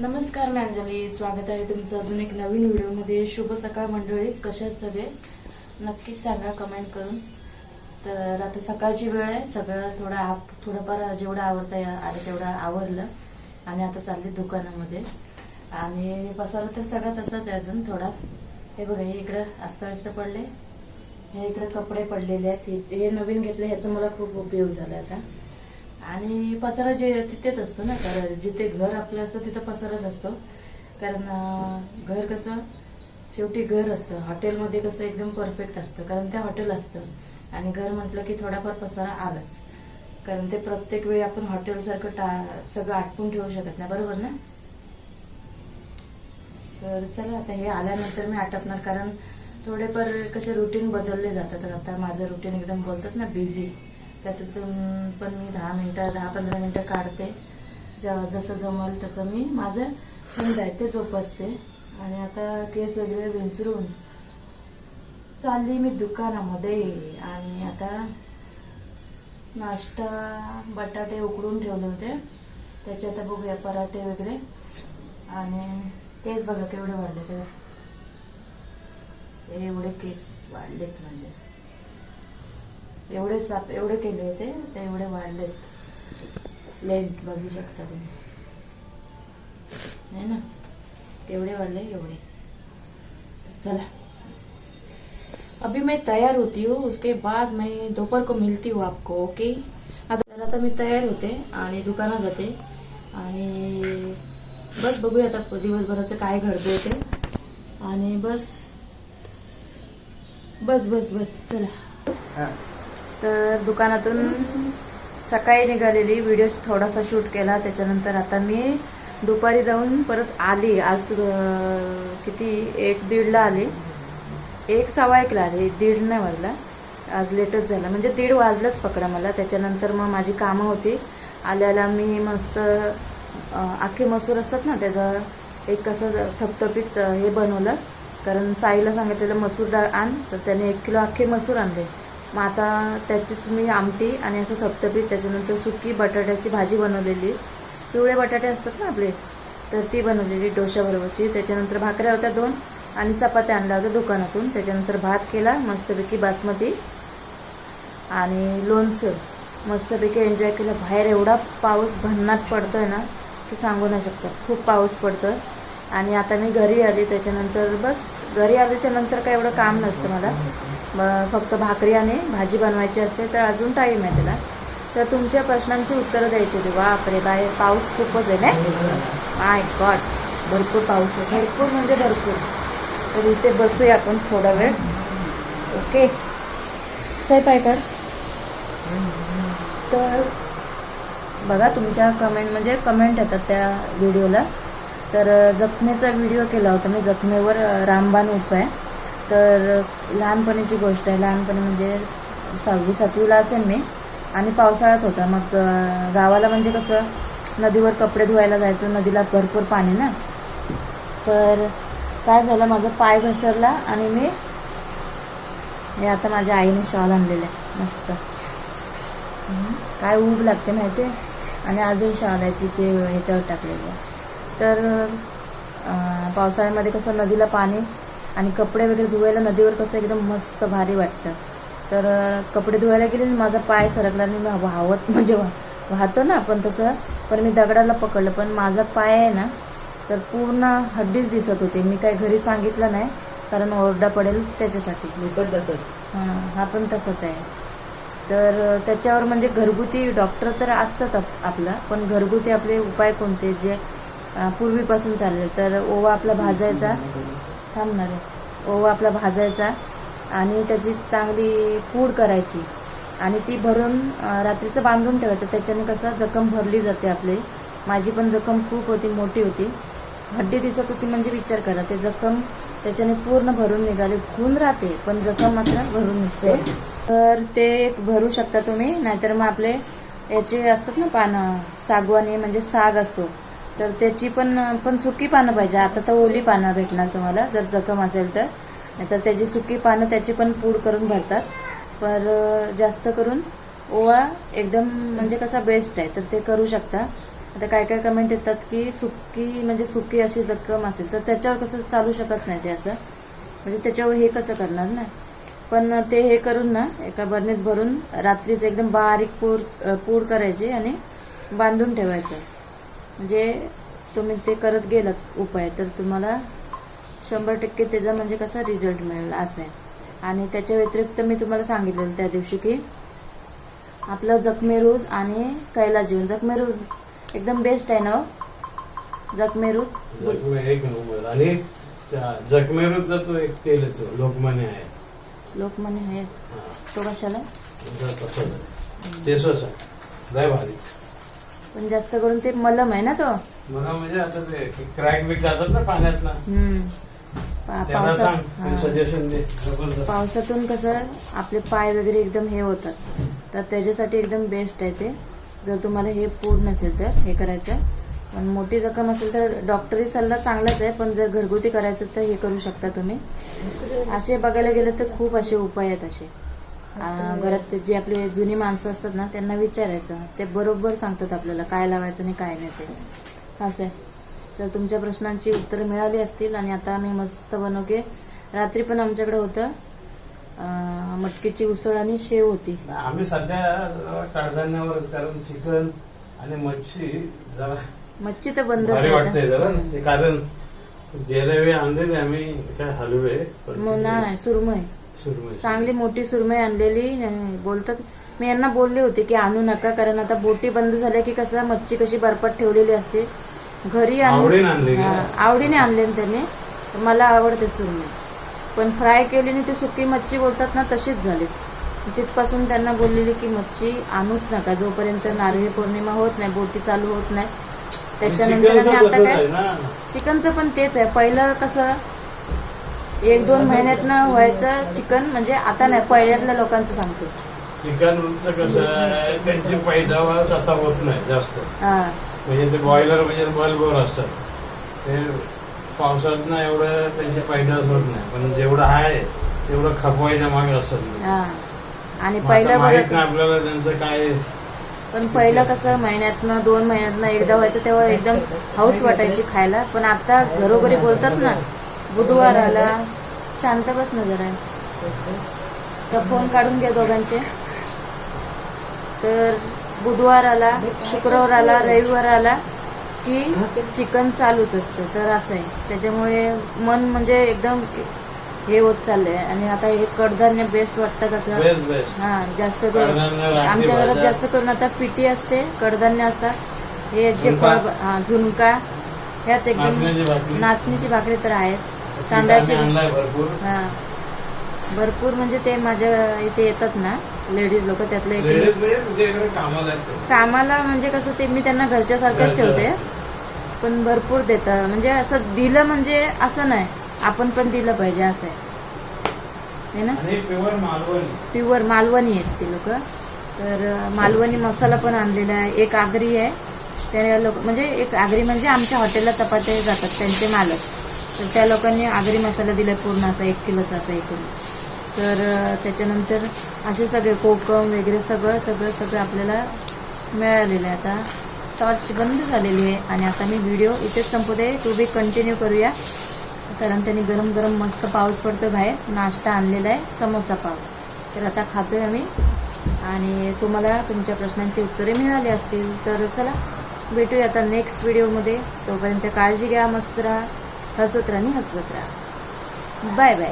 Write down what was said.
नमस्कार मी अंजली स्वागत आहे तुमचं अजून एक नवीन व्हिडिओमध्ये. शुभ सकाळ मंडळी कशात आहेत सगळे? नक्कीच सांगा कमेंट करून. तर आता सकाळची वेळ आहे सगळं थोडं आप थोडंफार जेवढं आवडता या आलं तेवढं आवरलं. आणि आता चालली दुकानामध्ये. आणि बसायला तर सगळं तसाच आहे अजून थोडा. हे बघा हे इकडं अस्ताव्यस्त पडले. हे इकडे कपडे पडलेले आहेत. हे- हे नवीन घेतले ह्याचा मला खूप उपयोग झाला आता. आणि पसारा जे तिथेच असतो ना कारण जिथे घर आपलं असतं तिथं पसाराच असतो. कारण घर कसं शेवटी घर असतं. हॉटेलमध्ये कसं एकदम परफेक्ट असतं कारण ते हॉटेल असतं. आणि घर म्हटलं की थोडाफार पसारा आलाच. कारण ते प्रत्येक वेळी आपण हॉटेलसारखं टा सगळं आटपून ठेवू शकत नाही. बरोबर ना? तर चला आता हे आल्यानंतर मी आटपणार. कारण थोडेफार कसे रुटीन बदलले जातात. तर आता माझं रुटीन एकदम बोलतात ना बिझी त्यातून पण मी दहा मिनटं दहा पंधरा मिनटं काढते. जेव्हा जसं जमल तसं मी माझं छंद आहे ते जोपासते. आणि आता केस वगैरे विंचरून चालली मी दुकानामध्ये. आणि आता नाश्ता बटाटे उकडून ठेवले होते. त्याचे आता बघूया पराठे वगैरे. आणि केस बघा केवढे वाढले ते एवढे केस वाढलेत म्हणजे. एवढे साप एवढे केले होते ते एवढे वाढलेत लेंथ बघू शकता तुम्ही. है ना? एवढे वाढले एवढे. चला. अभी मैं तैयार होती हूँ उसके बाद मैं दोपहर को मिलती हूँ आपको ओके? आता तर आता मी तयार होते आणि दुकानात जाते. आणि बस बघूया आता दिवसभराचं काय घडतंय ते. आणि बस बस बस बस चला. तर दुकानातून सकाळी निघालेली व्हिडिओ थोडासा शूट केला. त्याच्यानंतर आता मी दुपारी जाऊन परत आली. आज किती? एक दीडला आली. एक सव्वा एकला आली. दीड नाही वाजला. आज लेटच झाला. म्हणजे दीड वाजलंच पकडा मला. त्याच्यानंतर मग माझी कामं होती. आल्याला मी मस्त आखे अख्खे मसूर असतात ना त्याचं एक कसं थपथपीत हे बनवलं. कारण साईला सांगितलेलं मसूर डाळ आण. तर त्याने एक किलो अख्खे मसूर आणले. मग आता त्याचीच मी आमटी आणि असं थपथपीत त्याच्यानंतर सुकी बटाट्याची भाजी बनवलेली. पिवळे बटाटे असतात ना आपले तर ती बनवलेली डोशाबरोबरची त्याच्यानंतर भाकऱ्या होत्या दोन आणि चपात्या आणल्या होत्या दुकानातून. त्याच्यानंतर भात केला मस्तपैकी बासमती आणि लोणचं. मस्तपैकी एन्जॉय केलं. बाहेर एवढा पाऊस भन्नाट आहे ना की सांगू नाही शकत. खूप पाऊस पडतोय. आणि आता मी घरी आली त्याच्यानंतर बस घरी आल्याच्यानंतर काय एवढं काम नसतं मला. ब- फक्त भाकरी आणि भाजी बनवायची असते तर अजून टाईम आहे त्याला. तर तुमच्या प्रश्नांची उत्तरं द्यायची होती. बापरे बाय पाऊस खूपच आहे ना माय गॉड भरपूर पाऊस आहे. भरपूर म्हणजे भरपूर. तर इथे बसूया आपण थोडा वेळ. ओके स्वयंपाक कर? तर बघा तुमच्या कमेंट म्हणजे कमेंट येतात त्या व्हिडिओला तर जखमेचा व्हिडिओ केला होता मी. जखमेवर रामबाण रामबाण उपाय तर लहानपणीची गोष्ट आहे. लहानपणी म्हणजे सहावी सातवीला असेल मी आणि पावसाळाच होता. मग गावाला म्हणजे कसं नदीवर कपडे धुवायला जायचं नदीला भरपूर पाणी ना. तर काय झालं माझा पाय घसरला आणि मी हे आता माझ्या आईने शॉल आणलेलं आहे. मस्त. काय ऊब लागते माहिती आहे आणि अजून शॉल आहे तिथे ह्याच्यावर टाकलेलं आहे. तर पावसाळ्यामध्ये कसं नदीला पाणी आणि कपडे वगैरे धुवायला नदीवर कसं एकदम मस्त भारी वाटतं. तर कपडे धुवायला गेले आणि माझा पाय सरकला आणि मी वाहवत म्हणजे वाहतो ना आपण तसं. पण मी दगडाला पकडलं. पण माझा पाय आहे ना तर पूर्ण हड्डीच दिसत होते. मी काय घरी सांगितलं नाही कारण ओरडा पडेल त्याच्यासाठी. मी पण तसंच. हां हा पण तसंच आहे. तर त्याच्यावर म्हणजे घरगुती डॉक्टर तर असतात आप आपला. पण घरगुती आपले उपाय कोणते? जे पूर्वीपासून चालले. तर ओवा आपला भाजायचा. थांबणार. आहे ओवा आपला भाजायचा आणि त्याची चांगली पूड करायची. आणि ती भरून रात्रीचं बांधून ठेवायचं. त्याच्याने कसं जखम भरली जाते आपली. माझी पण जखम खूप होती मोठी होती. हड्डी दिसत होती म्हणजे विचार करा. ते जखम त्याच्याने पूर्ण भरून निघाली. खून राहते पण जखम मात्र भरून निघते. तर ते भरू शकता तुम्ही. नाहीतर मग आपले याचे असतात ना पानं सागवानी म्हणजे साग असतो. तर त्याची पण पण सुकी पानं पाहिजे. आता तर ओली पानं भेटणार तुम्हाला जर जखम असेल तर. नाहीतर त्याची सुकी पानं त्याची पण पूड करून भरतात. पर जास्त करून ओवा एकदम म्हणजे कसा बेस्ट आहे तर ते करू शकता. आता काय काय कमेंट येतात की सुकी म्हणजे सुकी अशी जखम असेल तर त्याच्यावर कसं चालू शकत नाही ते असं. म्हणजे त्याच्यावर हे कसं करणार ना? पण ते हे करून ना एका बरणीत भरून रात्रीच एकदम बारीक पूड पूड करायची आणि बांधून ठेवायचं. म्हणजे तुम्ही ते करत गेलात उपाय तर तुम्हाला शंभर टक्के त्याचा म्हणजे कसा रिझल्ट मिळेल असं आहे. आणि त्याच्या व्यतिरिक्त मी तुम्हाला सांगितलेलं त्या दिवशी की आपलं जखमी रूज आणि कैला जीवन. जखमी रूज एकदम बेस्ट आहे ना हो? जखमी रूज? जखमे एक नंबर आणि त्या जखमेरूचा तो एक तेल येतो लोकमान्य आहे. लोकमान्य आहे. तो कशाला? आहे. पण जास्त करून ते मलम आहे ना तो. मला म्हणजे आता ते क्रॅक बिक जातात ना पाण्यात ना पावसात. पावसातून कसं आपले पाय वगैरे एकदम हे होतात. तर त्याच्यासाठी एकदम बेस्ट आहे ते. जर तुम्हाला हे पूड नसेल तर हे करायचं पण मोठी जखम असेल तर डॉक्टरी सल्ला चांगलाच आहे पण जर घरगुती करायचं तर हे करू शकता तुम्ही. असे बघायला गेलं तर खूप असे उपाय आहेत असे. घरात जी आपली जुनी माणसं असतात ना त्यांना विचारायचं. ते बरोबर सांगतात आपल्याला काय लावायचं आणि काय नाही ते. असं आहे. तर तुमच्या प्रश्नांची उत्तरं मिळाली असतील आणि आता आम्ही मस्त बनवू की रात्री पण आमच्याकडे होतं. मटकीची उसळ आणि शेव होती. आम्ही सध्या कडधान्यावरच कारण चिकन आणि मच्छी जरा मच्छी तर आहे वाटते जरा. कारण गेल्या वेळी आणलेले आम्ही काय हलवे नाही सुरमई. चांगली मोठी सुरमई आणलेली बोलतात. मी यांना बोलले होते की आणू नका कारण आता बोटी बंद झाल्या की कसं मच्छी कशी बर्फात ठेवलेली असते. घरी आवडीने आणली त्यांनी. मला आवडते सुरमई. पण फ्राय केली आणि ती सुकी मच्छी बोलतात ना तशीच झाली. तिथपासून त्यांना बोललेली की मच्छी आणूच नका जोपर्यंत नारळी पौर्णिमा होत नाही बोटी चालू होत नाही. त्याच्यानंतर आता काय? चिकनचं पण तेच आहे. पहिलं कसं एक दोन महिन्यातनं व्हायचं चिकन म्हणजे आता नाही पहिल्यातल्या लोकांचं सांगतो. चिकनचं कसं त्यांची पैदावार आता होत नाही जास्त. म्हणजे ते बॉयलर म्हणजे बल्बवर असतात. ते पावसात ना एवढं त्यांची पैदास होत नाही. पण जेवढं आहे तेवढं खपवायच्या मागे असतात हा. आणि पहिलं माहीत नाही आपल्याला त्यांचं काय पण पहिलं कसं महिन्यातनं दोन महिन्यातनं एकदा व्हायचं तेव्हा एकदम हाऊस वाटायची खायला. पण आता घरोघरी बोलतात ना बुधवार आला शांत बस ना जरा. तर फोन काढून घ्या दोघांचे. तर बुधवार आला शुक्रवार आला रविवार आला की चिकन चालूच असतं. तर असं आहे. त्याच्यामुळे मन म्हणजे एकदम हे होत चाललंय. आणि आता हे कडधान्य बेस्ट बेस्ट बेस्ट हा जास्त करून. आमच्या घरात. जास्त करून आता पिठी असते कडधान्य असतात. हे जे हा झुणका. ह्याच एकदम. नाचणीची भाकरी तर आहेत. तांदळाची आणलाय भरपूर. हा. भरपूर म्हणजे ते माझ्या इथे येतात ना लेडीज लोक त्यातले म्हणजे कामाला आहेत ते. कामाला म्हणजे कसं ते मी त्यांना घरच्यासारखंच घरचं. ठेवते. पण भरपूर देतात. म्हणजे असं दिलं म्हणजे असं नाही. आपण पण दिलं पाहिजे असं आहे. है ना? आणि प्युअर मालवणी. प्युअर मालवणी आहेत ते लोक. तर अं, मालवणी मसाला पण आणलेला आहे. एक आगरी आहे. त्या लोक म्हणजे एक आगरी म्हणजे आमच्या हॉटेलला चपात्या जातात त्यांचे मालक. तर त्या लोकांनी आगरी मसाला दिला पूर्ण असा एक किलोचा असा एकूण. तर त्याच्यानंतर असे सगळे कोकम वगैरे सगळं सगळं सगळं आपल्याला मिळालेलं आहे. आता टॉर्च बंद झालेली आहे आणि आता मी व्हिडिओ इथेच संपवते. तो बी कंटिन्यू करूया. कारण त्यांनी गरम गरम मस्त पाऊस पडतो बाहेर. नाश्ता आणलेला आहे समोसा पाव. तर आता खातोय आम्ही. आणि तुम्हाला तुमच्या प्रश्नांची उत्तरे मिळाली असतील तर चला भेटूया आता नेक्स्ट व्हिडिओमध्ये तोपर्यंत काळजी घ्या मस्त राहा. हसत राहा आणि हसवत राहा बाय बाय